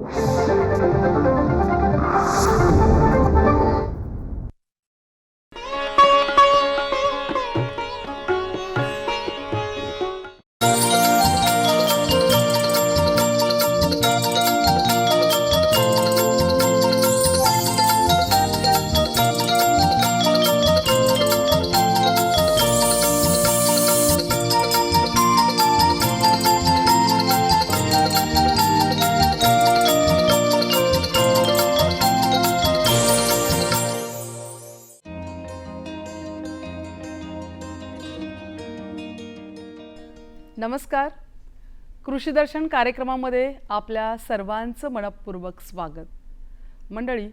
नमस्कार कृषी दर्शन कार्यक्रमामध्ये आपल्या सर्वांचं मनपूर्वक स्वागत. मंडळी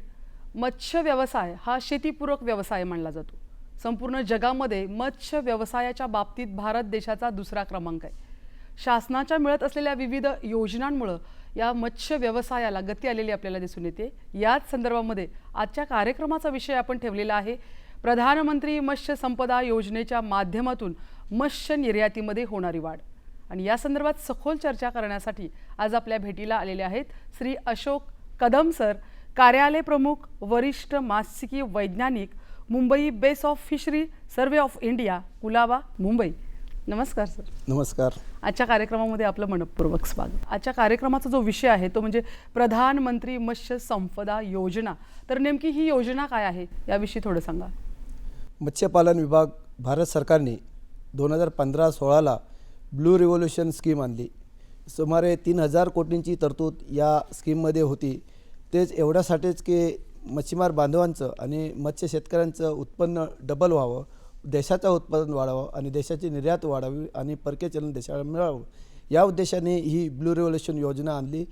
मत्स्य व्यवसाय हा शेतीपूरक व्यवसाय मानला जातो. संपूर्ण जगामध्ये मत्स्य व्यवसायाच्या बाबतीत भारत देशाचा दुसरा क्रमांक आहे. शासनाच्या मिळत असलेल्या विविध योजनांमुळं या मत्स्य व्यवसायाला गती आलेली आपल्याला दिसून येते. याच संदर्भामध्ये आजच्या कार्यक्रमाचा विषय आपण ठेवलेला आहे. प्रधानमंत्री मत्स्य संपदा योजनेच्या माध्यमातून मत्स्य निर्यातीमध्ये होणारी वाढ. आणि या संदर्भात सखोल चर्चा करण्यासाठी आज आपल्या भेटीला आलेले आहेत श्री अशोक कदम सर कार्यालय प्रमुख वरिष्ठ मासिकी वैज्ञानिक Mumbai base of fishery survey of India Colaba Mumbai. नमस्कार सर. नमस्कार. आजच्या कार्यक्रमामध्ये आपलं मनपूर्वक स्वागत. आजच्या कार्यक्रमाचा जो विषय आहे तो म्हणजे प्रधानमंत्री मत्स्य संपदा योजना. तर नेमकी ही योजना काय आहे याविषयी थोडं सांगा. मत्स्यपालन विभाग भारत सरकारने दोन हजार पंधरा सोळाला ब्लू रिव्होल्युशन स्कीम आणली. सुमारे तीन हजार कोटींची तरतूद या स्कीममध्ये होती. तेच एवढ्यासाठीच की मच्छीमार बांधवांचं आणि मत्स्य शेतकऱ्यांचं उत्पन्न डबल व्हावं देशाचं उत्पादन वाढावं आणि देशाची निर्यात वाढावी आणि परकीय चलन देशाला मिळावं. या उद्देशाने ही ब्लू रिव्होल्युशन योजना आणली.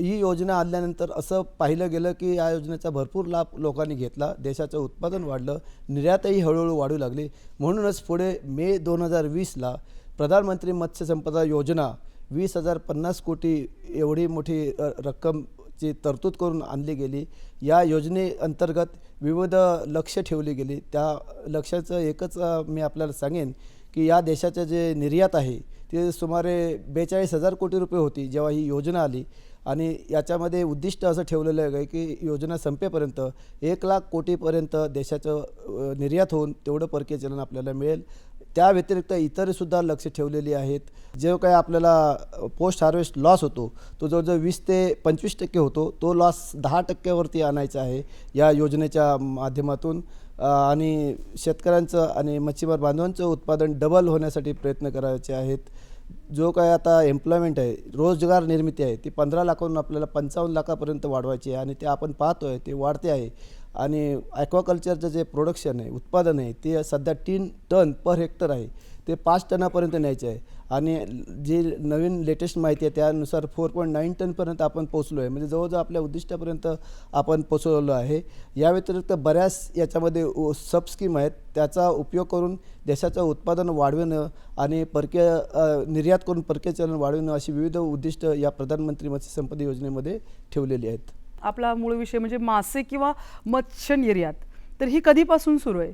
ही योजना आणल्यानंतर असं पाहिलं गेलं की या योजनेचा भरपूर लाभ लोकांनी घेतला. देशाचं उत्पादन वाढलं. निर्यातही हळूहळू वाढू लागली. म्हणूनच पुढे मे दोन हजार वीसला प्रधानमंत्री मत्स्य संपदा योजना वीस हजार पन्नास कोटी एवढी मोठी रक्कमची तरतूद करून आणली गेली. या योजनेअंतर्गत विविध लक्ष ठेवली गेली. त्या लक्षाचं एकच मी आपल्याला सांगेन की या देशाचं जे निर्यात आहे ते सुमारे बेचाळीस हजार कोटी रुपये होती जेव्हा ही योजना आली. आणि याच्यामध्ये उद्दिष्ट असं ठेवलेलं आहे की योजना संपेपर्यंत एक लाख कोटीपर्यंत देशाचं निर्यात होऊन तेवढं परकीय चलन आपल्याला मिळेल. त्या व्यतिरिक्त इतरसुद्धा लक्ष ठेवलेली आहेत. जे काही आपल्याला पोस्ट हार्वेस्ट लॉस होतो तो जवळजवळ वीस ते पंचवीस टक्के होतो. तो लॉस दहा टक्क्यावरती आणायचा आहे या योजनेच्या माध्यमातून. आणि शेतकऱ्यांचं आणि मच्छीमार बांधवांचं उत्पादन डबल होण्यासाठी प्रयत्न करायचे आहेत. जो काय आता एम्प्लॉयमेंट आहे रोजगार निर्मिती आहे ती पंधरा लाखाहून आपल्याला पंचावन्न लाखापर्यंत वाढवायची आहे आणि ते आपण पाहतो आहे ते वाढते आहे. आणि ॲक्वाकल्चरचं जे प्रोडक्शन आहे उत्पादन आहे ते सध्या तीन टन पर हेक्टर आहे. ते पाच टनापर्यंत न्यायचे आहे. आणि जी नवीन लेटेस्ट माहिती आहे त्यानुसार फोर पॉईंट नाईन टनपर्यंत आपण पोचलो आहे म्हणजे जवळजवळ आपल्या उद्दिष्टापर्यंत आपण पोचवलो आहे. या व्यतिरिक्त बऱ्याच याच्यामध्ये सब स्कीम आहेत. त्याचा उपयोग करून देशाचं उत्पादन वाढविणं आणि परकीय निर्यात करून परकीय चलन वाढविणं अशी विविध उद्दिष्ट या प्रधानमंत्री मत्स्य संपदा योजनेमध्ये ठेवलेली आहेत. आपला मूळ विषय म्हणजे मासे किंवा मत्स्य निर्यात. तर ही कधीपासून सुरू आहे?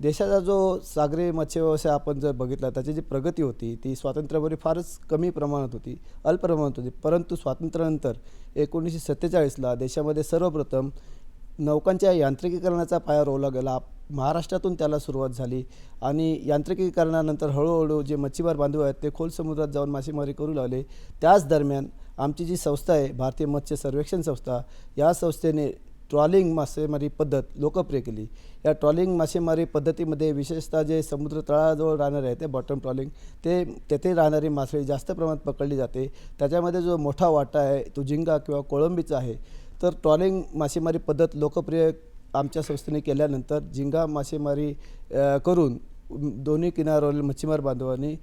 देशाचा जो सागरी मत्स्य व्यवसाय आपण जर बघितला त्याची जी प्रगती होती ती स्वातंत्र्यापूर्वी फारच कमी प्रमाणात होती अल्प प्रमाणात होती. परंतु स्वातंत्र्यानंतर एकोणीसशे सत्तेचाळीसला देशामध्ये सर्वप्रथम नौकांच्या यांत्रिकीकरणाचा पाया रोवला गेला. महाराष्ट्रातून त्याला सुरुवात झाली आणि यांत्रिकीकरणानंतर हळूहळू जे मच्छीमार बांधव आहेत ते खोल समुद्रात जाऊन मासेमारी करू लागले. त्याच दरम्यान आमची जी संस्था आहे भारतीय मत्स्य सर्वेक्षण संस्था या संस्थेने ट्रॉलिंग मासेमारी पद्धत लोकप्रिय केली. या ट्रॉलिंग मासेमारी पद्धतीमध्ये विशेषतः जे समुद्र तळाजवळ राहणारे आहे ते बॉटम ट्रॉलिंग ते तेथे राहणारी मासळी जास्त प्रमाणात पकडली जाते. त्याच्यामध्ये जो मोठा वाटा आहे तो झिंगा किंवा कोळंबीचा आहे. तर ट्रॉलिंग मासेमारी पद्धत लोकप्रिय आमच्या संस्थेने केल्यानंतर झिंगा मासेमारी करून दोन्ही किनाऱ्यावरील मच्छीमार बांधवांनी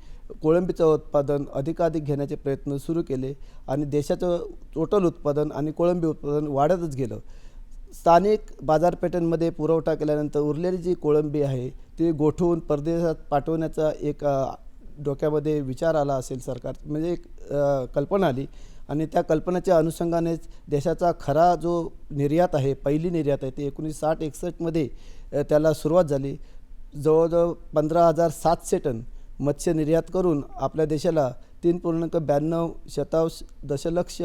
कोळंबीचं उत्पादन अधिकाधिक घेण्याचे प्रयत्न सुरू केले आणि देशाचं टोटल उत्पादन आणि कोळंबी उत्पादन वाढतच गेलं. स्थानिक बाजारपेठांमध्ये पुरवठा केल्यानंतर उरलेली जी कोळंबी आहे ती गोठवून परदेशात पाठवण्याचा एक डोक्यामध्ये विचार आला असेल सरकार म्हणजे एक कल्पना आली. आणि त्या कल्पनेच्या अनुषंगानेच देशाचा खरा जो निर्यात आहे पहिली निर्यात आहे ती एकोणीसशे साठ एकसष्टमध्ये त्याला सुरुवात झाली. जवळजवळ पंधरा हजार सातशे टन मत्स्य निर्यात करून आपल्या देशाला तीन पूर्णांक ब्याण्णव शतांश दशलक्ष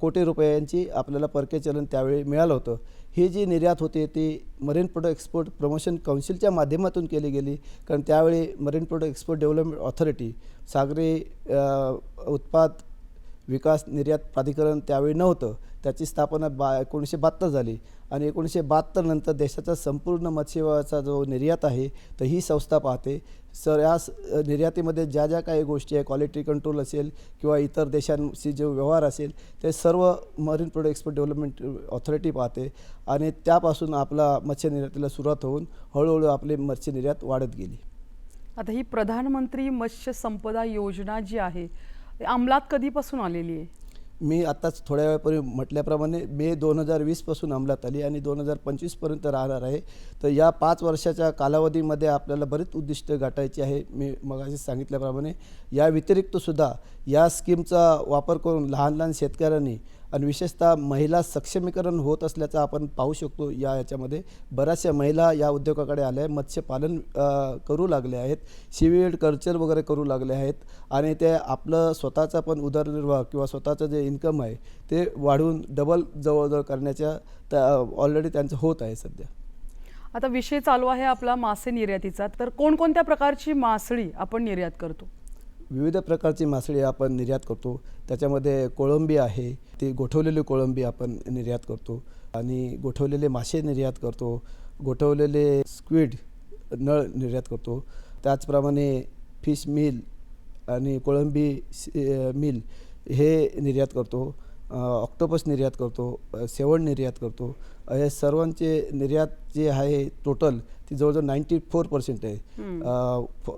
कोटी रुपयांची आपल्याला परकीय चलन त्यावेळी मिळालं होतं. ही जी निर्यात होते ती मरीन प्रोडक्ट एक्सपोर्ट प्रमोशन काउन्सिलच्या माध्यमातून केली गेली. कारण त्यावेळी marine product export development authority सागरी उत्पाद विकास निर्यात प्राधिकरण त्यावेळी नव्हतं. त्याची स्थापना बा एकोणीसशे बहात्तर झाली. आणि एकोणीसशे बहात्तरनंतर देशाचा संपूर्ण मत्स्यव्यवहाराचा जो निर्यात आहे तर ही संस्था पाहते. सर या स- निर्यातीमध्ये ज्या ज्या काही गोष्टी आहे क्वालिटी कंट्रोल असेल किंवा इतर देशांशी जो व्यवहार असेल ते सर्व marine product export development authority पाहते आणि त्यापासून आपला मत्स्य निर्यातीला सुरुवात होऊन हळूहळू आपली मत्स्य निर्यात वाढत गेली. आता ही प्रधानमंत्री मत्स्य संपदा योजना जी आहे अंमलात कधीपासून आलेली आहे? मी आत्ताच थोड्या वेळापूर्वी म्हटल्याप्रमाणे मे दोन हजार वीसपासून अंमलात आली आणि दोन हजार पंचवीसपर्यंत राहणार आहे. तर या पाच वर्षाच्या कालावधीमध्ये आपल्याला बरीच उद्दिष्ट गाठायची आहे मी मगाशी सांगितल्याप्रमाणे. या व्यतिरिक्तसुद्धा या स्कीमचा वापर करून लहान लहान शेतकऱ्यांनी आणि विशेषतः महिला सक्षमीकरण होत असल्याचं आपण पाहू शकतो या याच्यामध्ये. बऱ्याचशा महिला या उद्योगाकडे आल्या आहे मत्स्यपालन करू लागले आहेत. सिविड कल्चर वगैरे करू लागले आहेत. आणि ते आपलं स्वतःचा पण उदरनिर्वाह किंवा स्वतःचं जे इन्कम आहे ते वाढवून डबल जवळजवळ करण्याच्या त्या ऑलरेडी त्यांचं होत आहे सध्या. आता विषय चालू आहे आपला मासे निर्यातीचा. तर कोणकोणत्या प्रकारची मासळी आपण निर्यात करतो? विविध प्रकारची मासळी आपण निर्यात करतो. त्याच्यामध्ये कोळंबी आहे ती गोठवलेली कोळंबी आपण निर्यात करतो आणि गोठवलेले मासे निर्यात करतो. गोठवलेले स्क्विड नळ निर्यात करतो. त्याचप्रमाणे फिश मिल आणि कोळंबी मिल हे निर्यात करतो. ऑक्टोपस निर्यात करतो सेवण निर्यात करतो. हे सर्वांचे निर्यात जे आहे टोटल ती जवळजवळ नाईंटी फोर पर्सेंट आहे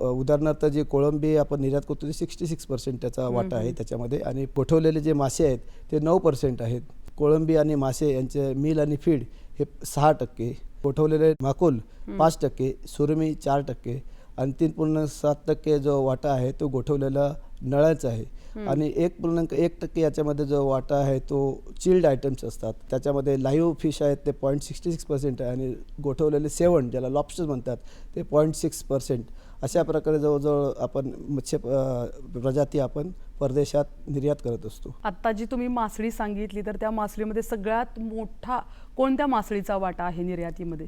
उदाहरणार्थ जे कोळंबी आपण निर्यात करतो ते सिक्स्टी सिक्स पर्सेंट त्याचा वाटा आहे त्याच्यामध्ये. आणि गोठवलेले जे मासे आहेत ते नऊ पर्सेंट आहेत. कोळंबी आणि मासे यांचे मिल आणि फीड हे सहा टक्के. गोठवलेले माकुल पाच टक्के. सुरमी चार टक्के. आणि तीन पूर्ण सात टक्के जो वाटा आहे तो गोठवलेला नळाचा आहे. आणि एक पूर्णांक एक टक्के याच्यामध्ये जो वाटा आहे तो चिल्ड आयटम्स असतात. त्याच्यामध्ये लाईव्ह फिश आहेत ते पॉईंट सिक्स्टी सिक्स पर्सेंट आहे आणि गोठवलेले सेवण ज्याला लॉबस्टर म्हणतात ते पॉईंट सिक्स पर्सेंट अशा प्रकारे जवळजवळ आपण मत्स्य प्रजाती आपण परदेशात निर्यात करत असतो. आत्ता जी तुम्ही मासळी सांगितली तर त्या मासळीमध्ये सगळ्यात मोठा कोणत्या मासळीचा वाटा आहे निर्यातीमध्ये?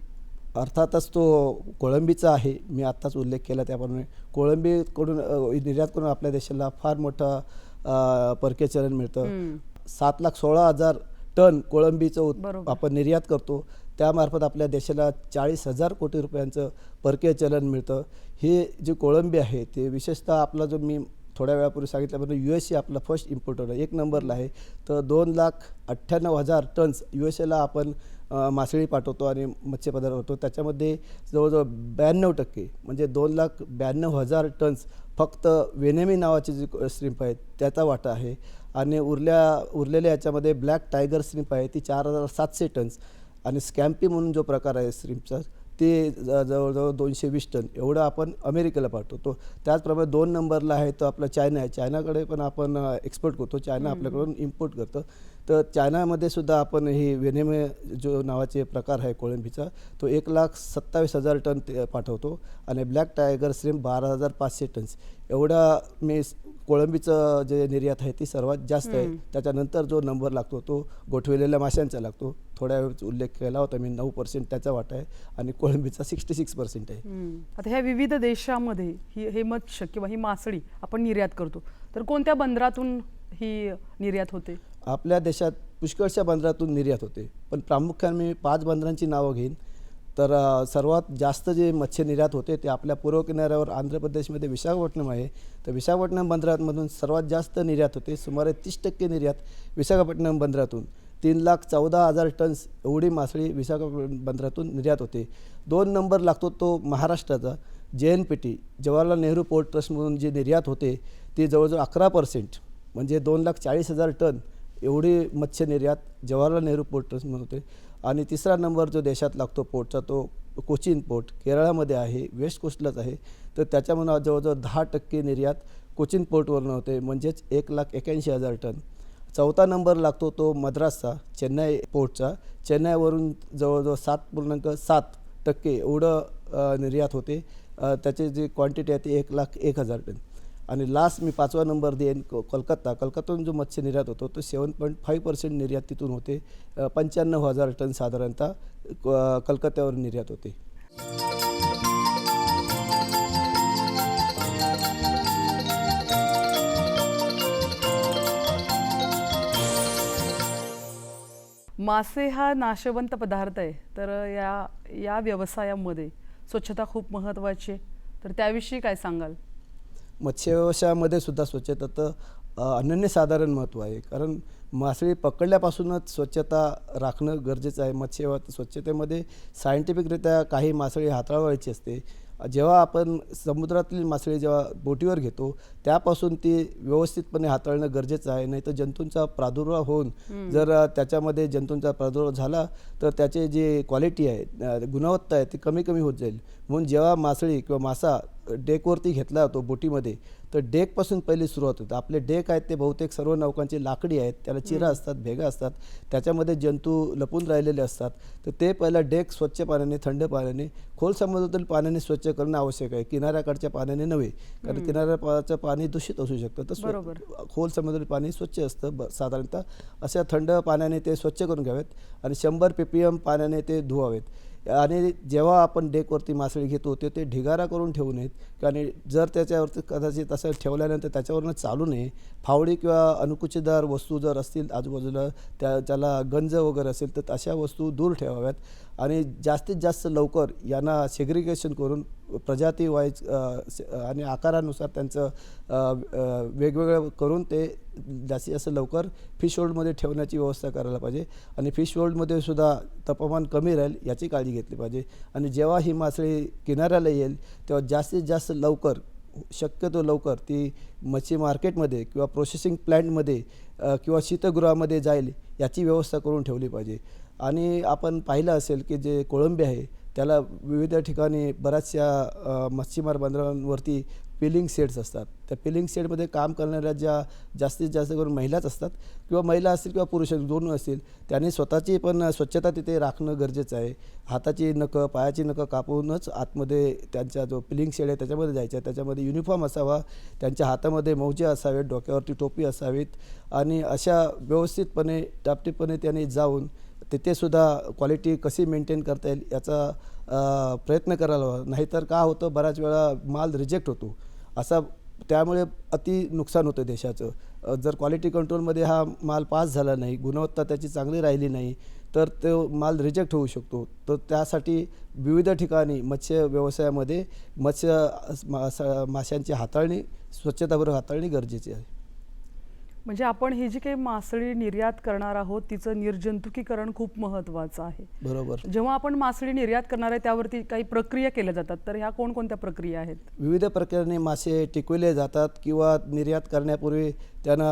अर्थातच तो कोळंबीचा आहे. मी आत्ताच उल्लेख केला त्याप्रमाणे. कोळंबीकडून निर्यात करून आपल्या देशाला फार मोठं चलन मिळतं. सात लाख सोळा हजार टन कोळंबीचं उत-. आपण निर्यात करतो. त्यामार्फत आपल्या देशाला चाळीस हजार कोटी रुपयांचं परकीय चलन मिळतं. हे जे कोळंबी आहे ते विशेषतः आपला जो मी थोड्या वेळापूर्वी सांगितल्याप्रमाणे यू एस ए आपला फर्स्ट इम्पोर्टर आहे. एक नंबरला आहे. तर दोन लाख अठ्ठ्याण्णव हजार टन्स यू एस एला आपण मासळी पाठवतो आणि मत्स्यपदार्थ होतो. त्याच्यामध्ये जवळजवळ ब्याण्णव टक्के म्हणजे दोन लाख ब्याण्णव हजार टन्स फक्त वेनेमी नावाची जी श्रीम्प आहेत त्याचा वाटा आहे. आणि उरल्या उरलेल्या याच्यामध्ये ब्लॅक टायगर श्रीम्प आहे ती चार हजार सातशे टन्स आणि स्कॅम्पी म्हणून जो प्रकार आहे श्रीम्पचा ते ज- जवळजवळ दोनशे वीस टन. एवढं आपण अमेरिकेला पाठवतो. त्याचप्रमाणे दोन नंबरला आहे तो आपला चायना आहे. चायनाकडे पण आपण एक्सपोर्ट करतो. चायना आपल्याकडून इम्पोर्ट करतं. तर चायनामध्ये सुद्धा आपण ही वेनेमे जो नावाचे प्रकार आहे कोळंबीचा तो एक लाख सत्तावीस हजार टन ते पाठवतो. आणि ब्लॅक टायगर श्रिम बारा हजार पाचशे टन्स. एवढा मी कोळंबीचं जे निर्यात आहे ती सर्वात जास्त आहे. त्याच्यानंतर जो नंबर लागतो तो गोठविलेल्या माशांचा लागतो. थोड्या वेळ उल्लेख केला होता मी नऊ पर्सेंट त्याचा वाटा आहे आणि कोळंबीचा सिक्स्टी सिक्स पर्सेंट आहे. आता ह्या विविध देशामध्ये ही हे मत्स्य किंवा ही मासळी आपण निर्यात करतो. तर कोणत्या बंदरातून ही निर्यात होते? आपल्या देशात पुष्कळशा बंदरातून निर्यात होते. पण प्रामुख्याने मी पाच बंदरांची नावं घेईन. तर सर्वात जास्त जे मत्स्य निर्यात होते ते आपल्या पूर्व किनाऱ्यावर आंध्र प्रदेशमध्ये विशाखापट्टणम आहे. तर विशाखापट्टणम बंदरामधून सर्वात जास्त निर्यात होते सुमारे तीस टक्के निर्यात विशाखापट्टणम बंदरातून. तीन लाख चौदा हजार टन्स एवढी मासळी विशाखापट्टण बंदरातून निर्यात होते. दोन नंबर लागतो तो महाराष्ट्राचा J N P T Jawaharlal Nehru port ट्रस्टमधून जी निर्यात होते ती जवळजवळ अकरा पर्सेंट म्हणजे दोन लाख चाळीस हजार टन एवढी मत्स्य निर्यात जवाहरलाल नेहरू पोर्ट ट्रस्टमधून होते. आणि तिसरा नंबर जो देशात लागतो पोर्टचा तो कोचीन पोर्ट केरळामध्ये आहे वेस्ट कोस्टलाच आहे. तर त्याच्यामधून जवळजवळ दहा टक्के निर्यात कोचीन पोर्टवरून होते म्हणजेच एक लाख एक्याऐंशी हजार टन. चौथा नंबर लागतो तो मद्रासचा चेन्नई पोर्टचा. चेन्नईवरून जवळजवळ सात पूर्णांक सात टक्के एवढं निर्यात होते. त्याची जी क्वांटिटी आहे ती एक लाख एक हजार टन आणि लास्ट मी पाचवा नंबर देईन को कोलकाता. कलकत्तातून जो मत्स्य निर्यात होतो तो सेवन पॉईंट फाईव्ह पर्सेंट निर्यात तिथून होते. पंच्याण्णव हजार टन साधारणतः कलकत्त्यावर निर्यात होते. मासे हा नाशवंत पदार्थ आहे. तर या या व्यवसायामध्ये स्वच्छता खूप महत्त्वाची आहे. तर त्याविषयी काय सांगाल? मत्स्य व्यवसायामध्ये सुद्धा स्वच्छता तर अनन्यसाधारण महत्त्व आहे. कारण मासळी पकडल्यापासूनच स्वच्छता राखणं गरजेचं आहे. मत्स्य स्वच्छतेमध्ये सायंटिफिकरित्या काही मासळी हाताळवायची असते. जेव्हा आपण समुद्रातील मासळी जेव्हा बोटीवर घेतो त्यापासून ती व्यवस्थितपणे हाताळणं गरजेचं आहे. नाही तर जंतूंचा प्रादुर्भाव होऊन जर त्याच्यामध्ये जंतूंचा प्रादुर्भाव झाला तर त्याचे जे क्वालिटी आहे गुणवत्ता आहे ती कमी कमी होत जाईल. म्हणून जेव्हा मासळी किंवा मासा डेकवरती घेतला जातो बोटीमध्ये तर डेकपासून पहिली सुरुवात होते. आपले डेक आहेत ते बहुतेक सर्व नौकांची लाकडी आहेत त्याला चिरा असतात भेगा असतात त्याच्यामध्ये जंतू लपून राहिलेले असतात. तर ते पहिला डेक स्वच्छ पाण्याने थंड पाण्याने खोल समुद्रातील पाण्याने स्वच्छ करणं आवश्यक आहे. किनाऱ्याकडच्या पाण्याने नव्हे कारण किनाऱ्याचं पाणी दूषित असू शकतं. तर. खोल समुद्रातील पाणी स्वच्छ असतं ब साधारणतः. अशा थंड पाण्याने ते स्वच्छ करून घ्यावेत आणि शंभर पी पी एम पाण्याने ते धुवावेत. आणि जेव्हा आपण डेकवरती मासळी घेतो ते ते ढिगारा करून ठेवू नयेत. आणि जर त्याच्यावरती कदाचित असं ठेवल्यानंतर त्याच्यावरनं चालू नये. फावडी किंवा अनुकुचीदार वस्तू जर असतील आजूबाजूला त्या त्याला गंज वगैरे असेल तर अशा वस्तू दूर ठेवाव्यात. आणि जास्तीत जास्त लवकर यांना सेग्रिगेशन करून प्रजाती वाईज आणि आकारानुसार त्यांचं वेगवेगळं करून ते जास्तीत जास्त लवकर फिश होल्डमध्ये ठेवण्याची व्यवस्था करायला पाहिजे. आणि फिश होल्डमध्ये सुद्धा तापमान कमी राहील याची काळजी घेतली पाहिजे. आणि जेव्हा ही मासळी किनाऱ्याला येईल तेव्हा जास्तीत जास्त लवकर शक्यतो लवकर ती मच्छी मार्केटमध्ये किंवा प्रोसेसिंग प्लॅन्टमध्ये किंवा शीतगृहामध्ये जाईल याची व्यवस्था करून ठेवली पाहिजे. आणि आपण पाहिलं असेल की जे कोळंबी आहे त्याला विविध ठिकाणी बऱ्याचशा मच्छीमार बंदरांवरती पिलिंग सेट्स असतात. त्या पिलिंग सेटमध्ये काम करणाऱ्या ज्या जास्तीत जास्त करून महिलाच असतात किंवा महिला असतील किंवा पुरुष दोन असतील त्यांनी स्वतःची पण स्वच्छता तिथे राखणं गरजेचं आहे. हाताची नखं पायाची नखं कापूनच आतमध्ये त्यांचा जो पिलिंग शेड आहे त्याच्यामध्ये जायचं आहे. त्याच्यामध्ये युनिफॉर्म असावा त्यांच्या हातामध्ये मौजे असावेत डोक्यावरती टोपी असावीत आणि अशा व्यवस्थितपणे टापटीपणे त्यांनी जाऊन तिथेसुद्धा क्वालिटी कशी मेंटेन करता येईल याचा प्रयत्न करायला हवा. नाहीतर का होतं बऱ्याच वेळा माल रिजेक्ट होतो. असा त्यामुळे अति नुकसान होतं देशाचं. जर क्वालिटी कंट्रोलमध्ये हा माल पास झाला नाही गुणवत्ता त्याची चांगली राहिली नाही तर तो माल रिजेक्ट होऊ शकतो. तर त्यासाठी विविध ठिकाणी मत्स्य व्यवसायामध्ये मत्स्य माशांची हाताळणी स्वच्छताबरोबर हाताळणी गरजेची आहे. म्हणजे आपण ही जी काही मासळी निर्यात करणार आहोत तिचं निर्जंतुकीकरण खूप महत्त्वाचं आहे. बरोबर. जेव्हा आपण मासळी निर्यात करणार आहे त्यावरती काही प्रक्रिया केल्या जातात. तर ह्या कोणकोणत्या प्रक्रिया आहेत? विविध प्रकारे मासे टिकविले जातात किंवा निर्यात करण्यापूर्वी त्यांना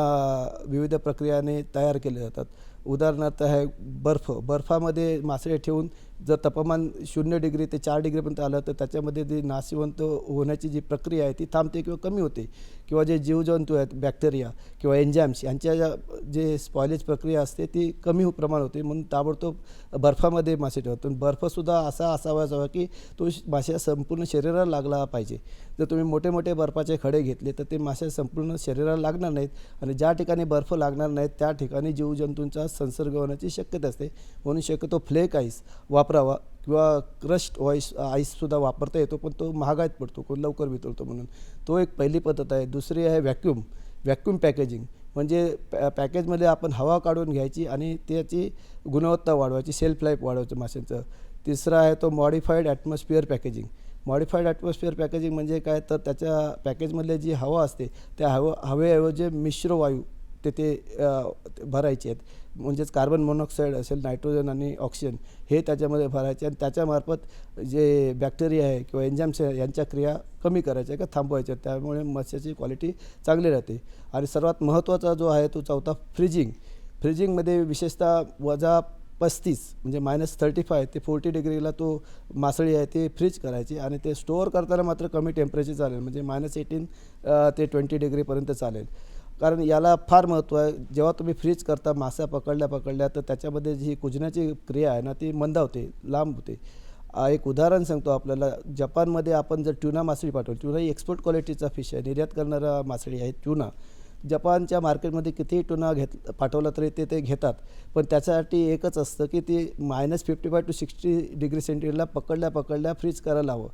विविध प्रक्रियाने तयार केले जातात. उदाहरणार्थ आहे बर्फ. बर्फामध्ये मासे ठेवून जर तापमान शून्य डिग्री ते चार डिग्रीपर्यंत आलं तर त्याच्यामध्ये जी नाशिवंत होण्याची जी प्रक्रिया आहे ती थांबते किंवा कमी होते. किंवा जे जीवजंतू आहेत बॅक्टेरिया किंवा एन्झॅम्स यांच्या ज्या जे स्पॉयलेज प्रक्रिया असते ती कमी प्रमाण होते. म्हणून ताबडतोब बर्फामध्ये मासे ठेवतो बर्फसुद्धा असा असावा असावा की तो श- संपूर्ण शरीराला लागला पाहिजे. जर तुम्ही मोठे मोठे बर्फाचे खडे घेतले तर ते मासे संपूर्ण शरीराला लागणार नाहीत आणि ज्या ठिकाणी बर्फ लागणार नाहीत त्या ठिकाणी जीवजंतूंचा संसर्ग होण्याची शक्यता असते. म्हणून शक्यतो फ्लेक आईस वापरावा किंवा क्रस्ट ऑईस आईससुद्धा वापरता येतो पण तो महागात पडतो कोण लवकर वितळतो म्हणून. तो एक पहिली पद्धत आहे. दुसरी आहे व्हॅक्यूम व्हॅक्यूम पॅकेजिंग म्हणजे पॅ पॅकेजमध्ये आपण हवा काढून घ्यायची आणि त्याची गुणवत्ता वाढवायची सेल्फ लाईफ वाढवायचं माशांचं. तिसरा आहे तो modified atmosphere packaging modified atmosphere packaging म्हणजे काय? तर त्याच्या पॅकेजमधले जी हवा असते त्या हव हवेऐवजी मिश्र वायू तेथे भरायचे आहेत. म्हणजेच कार्बन मोनॉक्साईड असेल नायट्रोजन आणि ऑक्सिजन हे त्याच्यामध्ये भरायचे आणि त्याच्यामार्फत जे बॅक्टेरिया आहे किंवा एन्झाम्स आहे यांच्या क्रिया कमी करायच्या का थांबवायच्या? त्यामुळे मत्स्याची क्वालिटी चांगली राहते. आणि सर्वात महत्त्वाचा जो आहे तो चौथा फ्रिजिंग. फ्रिजिंगमध्ये विशेषतः वजा पस्तीस म्हणजे मायनस थर्टी फाय ते फोर्टी डिग्रीला तो मासळी आहे ते फ्रीज करायची आणि ते स्टोअर करताना मात्र कमी टेम्परेचर चालेल. म्हणजे मायनस एटीन ते ट्वेंटी डिग्रीपर्यंत चालेल. कारण याला फार महत्त्व आहे. जेव्हा तुम्ही फ्रीज करता मासा पकडल्या पकडल्या तर त्याच्यामध्ये जी कुजण्याची क्रिया आहे ना ती मंदावते लांब होते. एक उदाहरण सांगतो आपल्याला. जपानमध्ये आपण जर ट्युना मासळी पाठवली ट्युना ही एक्सपोर्ट क्वालिटीचा फिश आहे. निर्यात करणारा मासळी आहे ट्युना. जपानच्या मार्केटमध्ये कितीही टुना घेत पाठवला तरी ते ते घेतात. पण त्याच्यासाठी एकच असतं की ते minus fifty five to sixty degree सेंटीग्रेडला पकडल्या पकडल्या फ्रीज करायला हवं.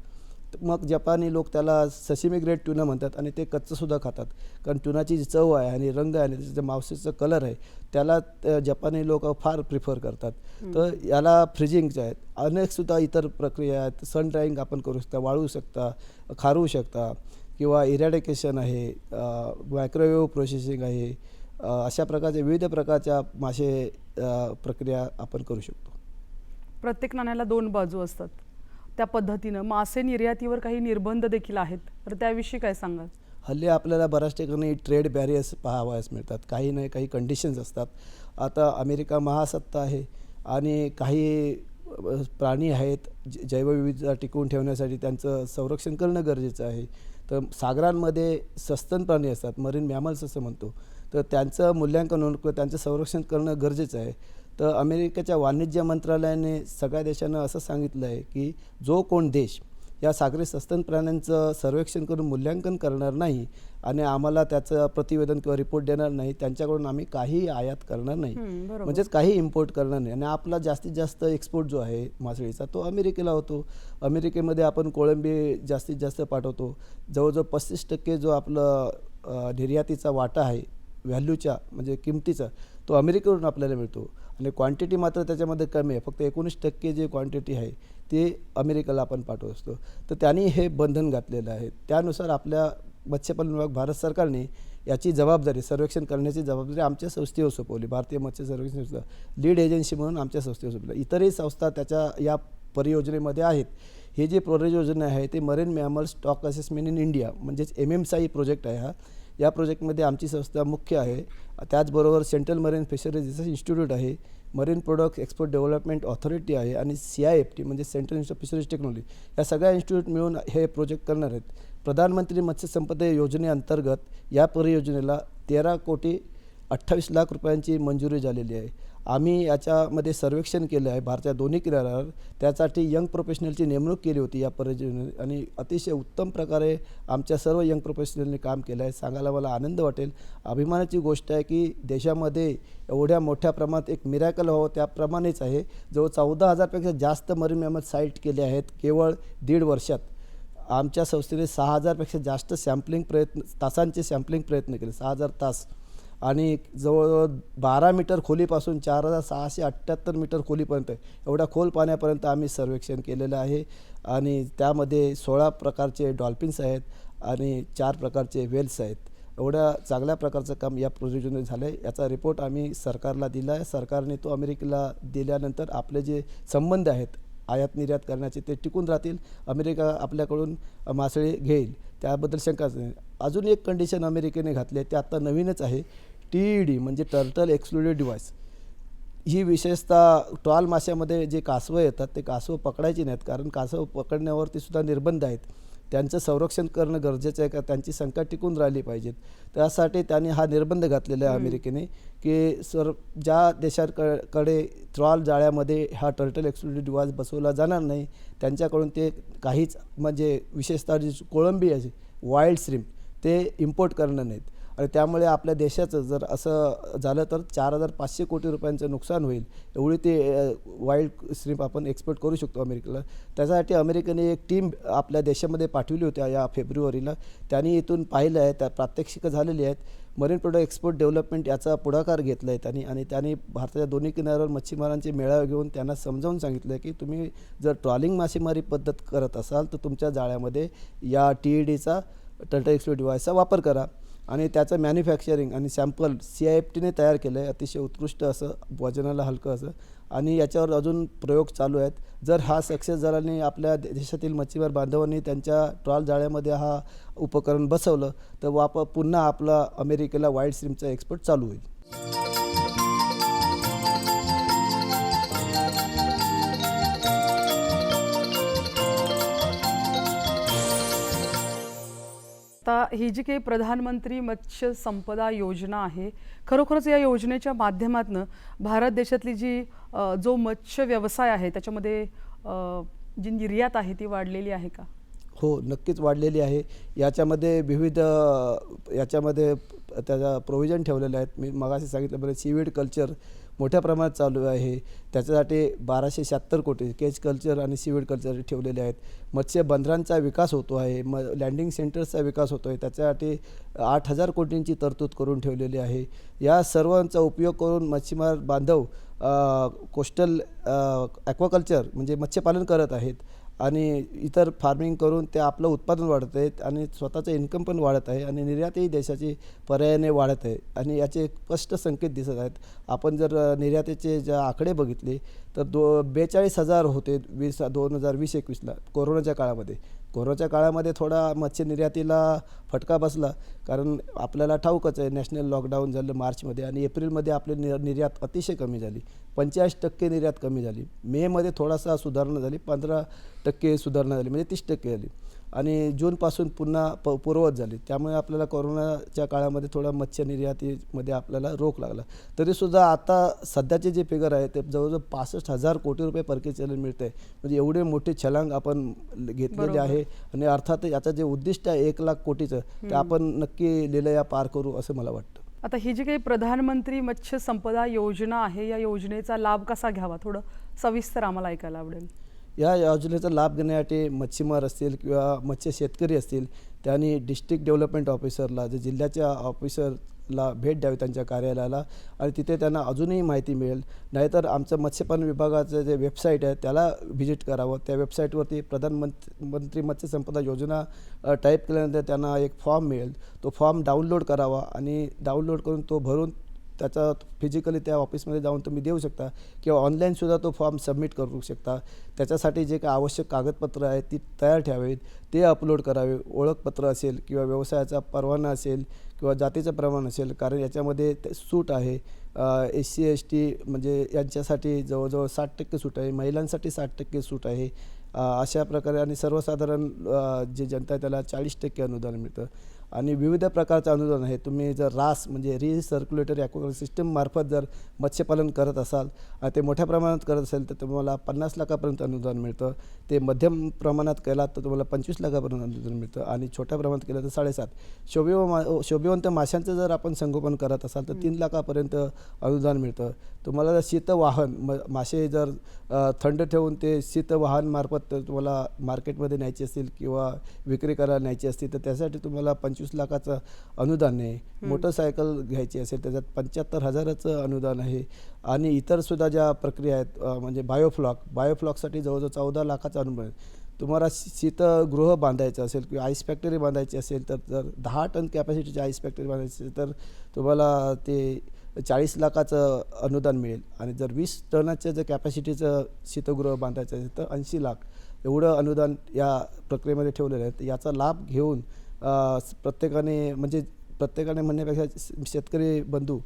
मग जपानी लोक त्याला सशिमी ग्रेड ट्युना म्हणतात आणि ते कच्चंसुद्धा खातात. कारण ट्युनाची जी चव आहे आणि रंग आहे आणि त्याचं मावशीचं कलर आहे त्याला जपानी लोक फार प्रिफर करतात. तर याला फ्रिजिंगच्या आहेत अनेकसुद्धा इतर प्रक्रिया आहेत. सन ड्राईंग आपण करू शकता वाळू शकता खारू शकता किंवा इरॅडिकेशन आहे मायक्रोवेव्ह प्रोसेसिंग आहे अशा प्रकारचे विविध प्रकारच्या मासे प्रक्रिया आपण करू शकतो. प्रत्येक नाण्याला दोन बाजू असतात. त्या पद्धतीनं मासे निर्यातीवर काही निर्बंध देखील आहेत. तर त्याविषयी काय सांगाल? हल्ली आपल्याला बऱ्याच ठिकाणी ट्रेड बॅरियर्स पाहावयास मिळतात. काही नाही काही कंडिशन्स असतात. आता अमेरिका महासत्ता आहे आणि काही प्राणी आहेत ज- जैवविविधता टिकवून ठेवण्यासाठी त्यांचं संरक्षण करणं गरजेचं आहे. तर सागरांमध्ये सस्तन प्राणी असतात मरीन मॅमल्स असं म्हणतो. तर त्यांचं मूल्यांकन होणं किंवा त्यांचं संरक्षण करणं गरजेचं आहे. तर अमेरिकेच्या वाणिज्य मंत्रालयाने सगळ्या देशांना असं सांगितलं आहे की जो कोण देश या सागरी सस्तन प्राण्यांचं सर्वेक्षण करून मूल्यांकन करणार नाही आणि आम्हाला त्याचं प्रतिवेदन किंवा रिपोर्ट देणार नाही त्यांच्याकडून आम्ही काही आयात करणार नाही. म्हणजेच काही इम्पोर्ट करणार नाही. आणि आपला जास्तीत जास्त एक्सपोर्ट जो आहे मासळीचा तो अमेरिकेला होतो. अमेरिकेमध्ये आपण कोळंबी जास्तीत जास्त पाठवतो. जवळजवळ पस्तीस टक्के जो आपलं निर्यातीचा वाटा आहे व्हॅल्यूच्या म्हणजे किमतीचा तो अमेरिकेवरून आपल्याला मिळतो. आणि क्वांटिटी मात्र त्याच्यामध्ये कमी आहे. फक्त एकोणीस टक्के जे क्वांटिटी आहे ते अमेरिकेला आपण पाठवत असतो. तर त्यांनी हे बंधन घातलेलं आहे. त्यानुसार आपल्या मत्स्यपालन विभाग भारत सरकारने याची जबाबदारी सर्वेक्षण करण्याची जबाबदारी आमच्या संस्थेवर सोपवली. भारतीय मत्स्य सर्वेक्षण संस्था लीड एजन्सी म्हणून आमच्या संस्थेवर सोपवली. इतरही संस्था त्याच्या या परियोजनेमध्ये आहेत. हे जे परियोजना आहे ते marine mammal stock assessment in India म्हणजेच एम एम साई प्रोजेक्ट आहे हा. या प्रोजेक्टमध्ये आमची संस्था मुख्य आहे. त्याचबरोबर central marine fisheries research institute आहे. Marine product export development authority आहे आणि सी आय एफ टी म्हणजे सेंट्रल इन्स्टिट्यूट फिशरीज टेक्नॉलॉजी या सगळ्या इन्स्टिट्यूट मिळून हे प्रोजेक्ट करणार आहेत. प्रधानमंत्री मत्स्य संपदा योजनेअंतर्गत या परियोजनेला तेरा कोटी अठ्ठावीस लाख रुपयांची मंजुरी झालेली आहे. आम्ही याच्यामध्ये सर्वेक्षण केलं आहे भारताच्या दोन्ही किनाऱ्यावर त्यासाठी यंग प्रोफेशनलची नेमणूक केली होती या परियोजनेत आणि अतिशय उत्तम प्रकारे आमच्या सर्व यंग प्रोफेशनलनी काम केलं आहे. सांगायला मला आनंद वाटेल. अभिमानाची गोष्ट आहे की देशामध्ये एवढ्या मोठ्या प्रमाणात एक मिरॅकल व्हावं त्याप्रमाणेच आहे. जवळ चौदा हजारपेक्षा जास्त मरीन मॅमत साईट केले आहेत केवळ दीड वर्षात. आमच्या संस्थेने सहा हजारपेक्षा जास्त सॅम्पलिंग प्रयत्न तासांचे सॅम्पलिंग प्रयत्न केले. सहा हजार तास. आणि जवळजवळ बारा मीटर खोलीपासून चार हजार सहाशे अठ्ठ्याहत्तर मीटर खोलीपर्यंत एवढ्या खोल पाण्यापर्यंत आम्ही सर्वेक्षण केलेलं आहे. आणि त्यामध्ये सोळा प्रकारचे डॉल्फिन्स आहेत आणि चार प्रकारचे वेल्स आहेत. एवढ्या चांगल्या प्रकारचं काम या प्रोजेक्टमध्ये झालं आहे याचा रिपोर्ट आम्ही सरकारला दिला आहे. सरकारने तो अमेरिकेला दिल्यानंतर आपले जे संबंध आहेत आयात निर्यात करण्याचे ते टिकून राहतील. अमेरिका आपल्याकडून मासळी घेईल. त्याबद्दल शंकाच नाही. अजून एक कंडिशन अमेरिकेने घातली आहे ते आत्ता नवीनच आहे. टी ई डी म्हणजे टर्टल एक्सक्लुडेड डिव्हाइस. ही विशेषतः ट्रॉल माशामध्ये जे कासवं येतात ते कासवं पकडायची नाहीत. कारण कासवं पकडण्यावरती सुद्धा निर्बंध आहेत. त्यांचं संरक्षण करणं गरजेचं आहे का? त्यांची संख्या टिकून राहिली पाहिजेत. त्यासाठी त्यांनी हा निर्बंध घातलेला आहे अमेरिकेने की सर ज्या देशाकडे ट्रॉल जाळ्यामध्ये हा टर्टल एक्सक्लुडेड डिव्हाइस बसवला जाणार नाही त्यांच्याकडून ते काहीच म्हणजे विशेषतः जी कोळंबी आहे वाईल्ड श्रीम ते इम्पोर्ट करणं नाहीत. आणि त्यामुळे आपल्या देशाचं जर असं झालं तर चार हजार पाचशे कोटी रुपयांचं नुकसान होईल. एवढी ते वाईल्ड श्रीप आपण एक्सपोर्ट करू शकतो अमेरिकेला. त्याच्यासाठी अमेरिकेने एक टीम आपल्या देशामध्ये पाठवली होती या फेब्रुवारीला. त्यांनी इथून पाहिलं आहे त्या प्रात्यक्षिकं झालेली आहेत. मरीन प्रोडक्ट एक्सपोर्ट डेव्हलपमेंट याचा पुढाकार घेतला आहे त्यांनी आणि त्यांनी भारताच्या दोन्ही किनाऱ्यावर मच्छीमारांचे मेळावे घेऊन त्यांना समजावून सांगितलं की तुम्ही जर ट्रॉलिंग मासेमारी पद्धत करत असाल तर तुमच्या जाळ्यामध्ये या टी ई डीचा टल्टा एक्सपोर्ट डिवायसचा वापर करा. आणि त्याचं मॅन्युफॅक्चरिंग आणि सॅम्पल सी आय एफ टीने तयार केलं आहे अतिशय उत्कृष्ट असं वजनाला हलकं असं. आणि याच्यावर अजून प्रयोग चालू आहेत. जर हा सक्सेस झाला आणि आपल्या दे- देशातील मच्छीमार बांधवांनी त्यांच्या ट्रॉल जाळ्यामध्ये हा उपकरण बसवलं तर वाप पुन्हा आपला अमेरिकेला वाईल्ड स्ट्रीमचा एक्सपोर्ट चालू होईल. आता ही जी काही प्रधानमंत्री मत्स्य संपदा योजना आहे खरोखरच या योजनेच्या माध्यमातून भारत देशातली जी जो मत्स्य व्यवसाय आहे त्याच्यामध्ये जी निर्यात आहे ती वाढलेली आहे का? हो नक्कीच वाढलेली आहे. याच्यामध्ये विविध याच्यामध्ये त्याचा प्रोव्हिजन ठेवलेले आहेत. मी मगाशी सांगितल्याप्रमाणे सीवीड कल्चर मोठ्या प्रमाणात चालू आहे. त्याच्यासाठी बाराशे शहात्तर कोटी केज कल्चर आणि सीवीड कल्चर ठेवलेले आहेत. मत्स्य बंदरांचा विकास होतो आहे. म लँडिंग सेंटर्सचा विकास होतो आहे. त्याच्यासाठी आठ हजार कोटींची तरतूद करून ठेवलेली आहे. या सर्वांचा उपयोग करून मच्छीमार बांधव कोस्टल ॲक्वाकल्चर म्हणजे मत्स्यपालन करत आहेत. आणि इतर फार्मिंग करून ते आपलं उत्पादन वाढत आहेत आणि स्वतःचं इन्कम पण वाढत आहे आणि निर्यातही देशाची पर्यायाने वाढत आहे आणि याचे स्पष्ट संकेत दिसत आहेत. आपण जर निर्यातीचे जे आकडे बघितले तर दो बेचाळीस हजार होते वीस दोन हजार वीस एकवीसला कोरोनाच्या काळामध्ये. कोरोनाच्या काळामध्ये थोडा मत्स्य निर्यातीला फटका बसला कारण आपल्याला ठाऊकच आहे नॅशनल लॉकडाऊन झालं मार्चमध्ये आणि एप्रिलमध्ये आपली नि निर्यात अतिशय कमी झाली. पंचेचाळीस टक्के निर्यात कमी झाली. मेमध्ये थोडासा सुधारणा झाली पंधरा टक्के सुधारणा झाली म्हणजे तीस टक्के झाली. आणि जूनपासून पुन्हा प पूर्ववत झाली. त्यामुळे आपल्याला कोरोनाच्या काळामध्ये थोडा मत्स्य निर्यातीमध्ये आपल्याला रोख लागला. तरीसुद्धा आता सध्याचे जे फिगर आहे ते जवळजवळ पासष्ट हजार कोटी रुपये परके चलन मिळतं म्हणजे एवढे मोठे छलांग आपण घेतलेले. आहे. आणि अर्थात याचं जे उद्दिष्ट आहे एक लाख कोटीचं ते आपण नक्की लिलया पार करू असं मला वाटतं. आता ही जी काही प्रधानमंत्री मत्स्य संपदा योजना आहे या योजनेचा लाभ कसा घ्यावा? थोडं सविस्तर आम्हाला ऐकायला आवडेल. या योजनेचा लाभ घेण्यासाठी मच्छीमार असतील किंवा मत्स्य शेतकरी असतील त्यांनी डिस्ट्रिक्ट डेव्हलपमेंट ऑफिसरला जे जिल्ह्याच्या ऑफिसरला भेट द्यावी त्यांच्या कार्यालयाला आणि तिथे त्यांना अजूनही माहिती मिळेल. नाहीतर आमचं मत्स्यपालन विभागाचं जे वेबसाईट आहे त्याला व्हिजिट करावं. त्या वेबसाईटवरती प्रधानमंत्री मंत्री मत्स्यसंपदा योजना टाईप केल्यानंतर त्यांना एक फॉर्म मिळेल. तो फॉर्म डाउनलोड करावा आणि डाउनलोड करून तो भरून त्याचा फिजिकली त्या ऑफिसमध्ये जाऊन तुम्ही देऊ शकता. किंवा ऑनलाईनसुद्धा तो फॉर्म सबमिट करू शकता. त्याच्यासाठी जे काही आवश्यक कागदपत्र आहेत ती तयार ठेवावीत. ते अपलोड करावे. ओळखपत्र असेल किंवा व्यवसायाचा परवाना असेल किंवा जातीचं प्रमाण असेल. कारण याच्यामध्ये ते सूट आहे. एस सी एस टी म्हणजे यांच्यासाठी जवळजवळ साठ टक्के सूट आहे. महिलांसाठी साठ टक्के सूट आहे. अशा प्रकारे आणि सर्वसाधारण जे जनता आहे त्याला चाळीस टक्के अनुदान मिळतं. आणि विविध प्रकारचं अनुदान आहे. तुम्ही जर रास म्हणजे रिसर्क्युलेटरी ॲक्वाकल्चर सिस्टम मार्फत जर मत्स्यपालन करत असाल आणि ते मोठ्या प्रमाणात करत असेल तर तुम्हाला पन्नास लाखापर्यंत अनुदान मिळतं. ते मध्यम प्रमाणात केलात तर तुम्हाला पंचवीस लाखापर्यंत अनुदान मिळतं. आणि छोट्या प्रमाणात केलं तर साडेसात. शोभिव मा शोभिवंत माशांचं जर आपण संगोपन करत असाल तर तीन लाखापर्यंत अनुदान मिळतं. तुम्हाला जर शीतवाहन म मासे जर थंड ठेवून ते शीतवाहनमार्फत तर तुम्हाला मार्केटमध्ये न्यायची असतील किंवा विक्री करायला न्यायची असतील तर त्यासाठी तुम्हाला पंचवीस लाखाचं अनुदान आहे. मोटरसायकल घ्यायची असेल त्याच्यात पंच्याहत्तर हजाराचं अनुदान आहे. आणि इतरसुद्धा ज्या प्रक्रिया आहेत म्हणजे बायोफ्लॉक बायोफ्लॉकसाठी जवळजवळ चौदा लाखाचं अनुदान आहे. तुम्हाला शीतगृह बांधायचं असेल किंवा आईस फॅक्टरी बांधायची असेल तर जर दहा टन कॅपॅसिटीची आईस फॅक्टरी बांधायची असेल तर तुम्हाला ते चाळीस लाखाचं अनुदान मिळेल. आणि जर वीस टनाचं जर कॅपॅसिटीचं शीतगृह बांधायचं असेल तर ऐंशी लाख एवढं अनुदान या प्रक्रियेमध्ये ठेवलेलं आहे. तर याचा लाभ घेऊन प्रत्येकाने म्हणजे प्रत्येकाने म्हणण्यापेक्षा शेतकरी बंधू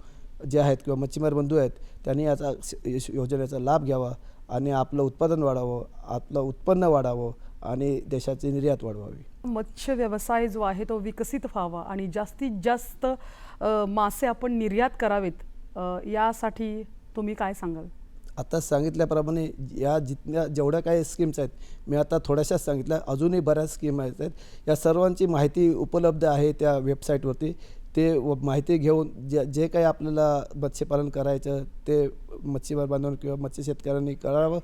जे आहेत किंवा मच्छीमार बंधू आहेत त्यांनी याचा श- योजनेचा लाभ घ्यावा आणि आपलं उत्पादन वाढावं आपलं उत्पन्न वाढावं आणि देशाची निर्यात वाढवावी. मत्स्य व्यवसाय जो आहे तो विकसित व्हावा आणि जास्तीत जास्त मासे आपण निर्यात करावेत यासाठी तुम्ही काय सांगाल? आता सांगितल्याप्रमाणे या जितक्या जेवढ्या काही स्कीम्स आहेत मी आता थोड्याशाच सांगितल्या अजूनही बऱ्याच स्कीम आहेत. या सर्वांची माहिती उपलब्ध आहे त्या वेबसाईटवरती ते व- माहिती घेऊन जे जे काही आपल्याला मत्स्यपालन करायचं ते मच्छीमार बांधवांनी किंवा मत्स्य शेतकऱ्यांनी करावं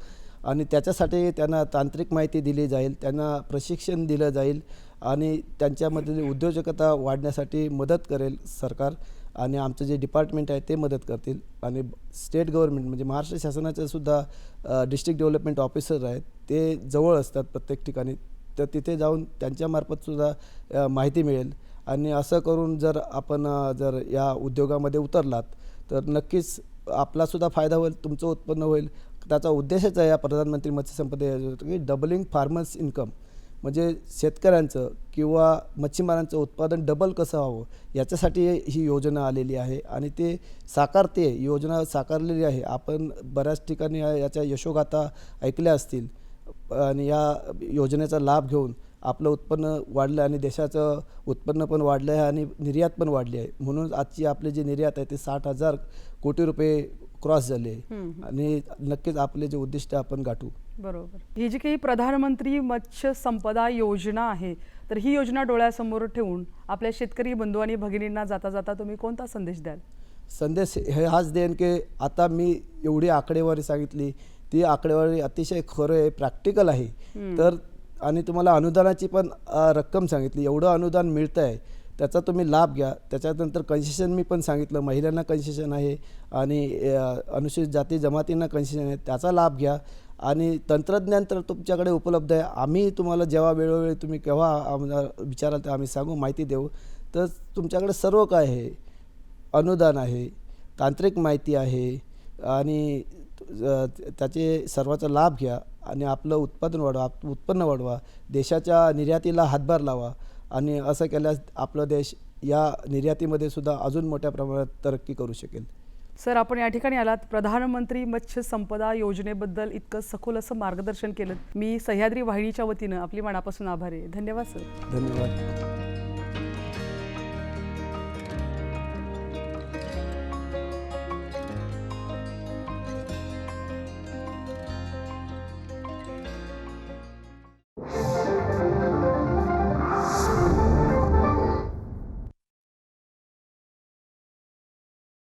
आणि त्याच्यासाठी त्यांना तांत्रिक माहिती दिली जाईल त्यांना प्रशिक्षण दिलं जाईल आणि त्यांच्यामध्ये उद्योजकता वाढण्यासाठी मदत करेल सरकार. आणि आमचं जे डिपार्टमेंट आहे ते मदत करतील. आणि स्टेट गव्हर्नमेंट म्हणजे महाराष्ट्र शासनाचे सुद्धा डिस्ट्रिक्ट डेव्हलपमेंट ऑफिसर आहेत ते जवळ असतात प्रत्येक ठिकाणी. तर तिथे जाऊन त्यांच्यामार्फतसुद्धा माहिती मिळेल. आणि असं करून जर आपण जर या उद्योगामध्ये उतरलात तर नक्कीच आपलासुद्धा फायदा होईल तुमचं उत्पन्न होईल. त्याचा उद्देशच आहे या प्रधानमंत्री मत्स्य संपदा योजनेचा की डबलिंग फार्मर्स इन्कम म्हणजे शेतकऱ्यांचं किंवा मच्छीमारांचं उत्पादन डबल कसं व्हावं याच्यासाठी ही योजना आलेली आहे आणि ते साकारते योजना साकारलेली आहे. आपण बऱ्याच ठिकाणी या- याच्या यशोगाथा ऐकल्या असतील. आणि या योजनेचा लाभ घेऊन आपलं उत्पन्न वाढलं आणि देशाचं उत्पन्न पण वाढलं आहे आणि निर्यात पण वाढली आहे. म्हणून आजची आपली जी निर्यात आहे ते साठ हजार कोटी रुपये क्रॉस झाले. आणि नक्कीच आपले जे उद्दिष्ट आपण गाठू. बरोबर. ही जी काही प्रधानमंत्री मत्स्य संपदा योजना आहे तर ही योजना डोळ्यासमोर ठेवून आपल्या शेतकरी बंधू आणि भगिनींना जाता जाता तुम्ही कोणता संदेश द्याल? संदेश हे हाच देईन की आता मी एवढी आकडेवारी सांगितली. ती आकडेवारी अतिशय खरं आहे प्रॅक्टिकल आहे. तर आणि तुम्हाला अनुदानाची पण रक्कम सांगितली. एवढं अनुदान मिळतं आहे त्याचा तुम्ही लाभ घ्या. त्याच्यानंतर कन्सेशन मी पण सांगितलं. महिलांना कन्सेशन आहे आणि अनुसूचित जाती जमातींना कन्सेशन आहे. त्याचा लाभ घ्या. आणि तंत्रज्ञान तर तुमच्याकडे उपलब्ध आहे. आम्ही तुम्हाला जेव्हा वेळोवेळी तुम्ही केव्हा आम्हाला विचाराल तर आम्ही सांगू माहिती देऊ. तर तुमच्याकडे सर्व काय आहे? अनुदान आहे तांत्रिक माहिती आहे आणि त्याचे सर्वाचा लाभ घ्या आणि आपलं उत्पादन वाढवा उत्पन्न वाढवा. देशाच्या निर्यातीला हातभार लावा. आणि असं केल्यास आपला देश या निर्यातीमध्ये सुद्धा अजून मोठ्या प्रमाणात तरक्की करू शकेल. सर आपण या ठिकाणी आलात. प्रधानमंत्री मत्स्य संपदा योजनेबद्दल इतकं सखोल असं मार्गदर्शन केलं. मी सह्याद्री वाहिनीच्या वतीनं आपली मनापासून आभारी आहे. धन्यवाद सर. धन्यवाद.